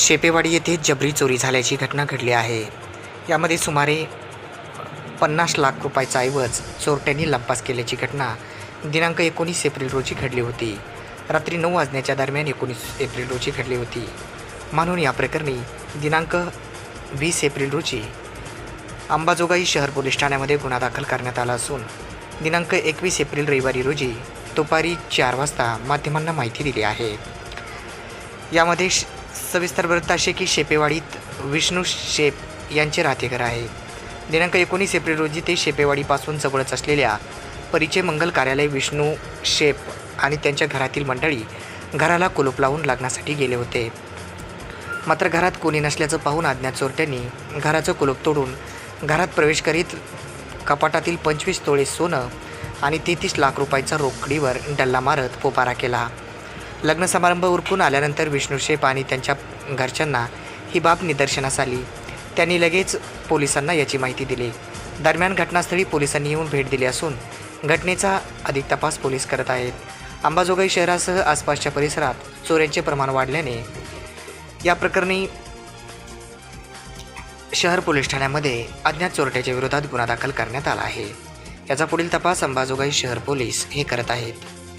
शेपेवाडी येथे जबरी चोरी झाल्याची घटना घडली आहे. यामध्ये सुमारे पन्नास लाख रुपयाचा ऐवज चोरट्यांनी लंपास केल्याची घटना दिनांक एकोणीस एप्रिल रोजी घडली होती. रात्री नऊ वाजण्याच्या दरम्यान एकोणीस एप्रिल रोजी घडली होती. म्हणून या प्रकरणी दिनांक वीस एप्रिल रोजी अंबाजोगाई शहर पोलीस ठाण्यामध्ये गुन्हा दाखल करण्यात आला असून दिनांक एकवीस एप्रिल रविवारी रोजी दुपारी चार वाजता माध्यमांना माहिती दिली आहे. यामध्ये श- सविस्तर वृत्त असे की शेपेवाडीत विष्णू शेप यांचे राहतेघर आहे. दिनांक एकोणीस एप्रिल रोजी ते शेपेवाडीपासून जवळच असलेल्या परिचय मंगल कार्यालय विष्णू शेप आणि त्यांच्या घरातील मंडळी घराला कुलूप लावून लग्नासाठी गेले होते. मात्र घरात कोणी नसल्याचं पाहून अज्ञात चोरट्यांनी घराचं कुलूप तोडून घरात प्रवेश करीत कपाटातील पंचवीस तोळे सोनं आणि तेहतीस लाख रुपयांचा रोकडीवर डल्ला मारत पोपारा केला. लग्न समारंभ उरकून आल्यानंतर विष्णू शेप आणि त्यांच्या घरच्यांना ही बाब निदर्शनास आली. त्यांनी लगेच पोलिसांना याची माहिती दिली. दरम्यान घटनास्थळी पोलिसांनी येऊन भेट दिली असून घटनेचा अधिक तपास पोलीस करत आहेत. अंबाजोगाई शहरासह आसपासच्या परिसरात चोऱ्यांचे प्रमाण वाढल्याने या प्रकरणी शहर पोलीस ठाण्यामध्ये अज्ञात चोरट्याच्या विरोधात गुन्हा दाखल करण्यात आला आहे. याचा पुढील तपास अंबाजोगाई शहर पोलीस हे करत आहेत.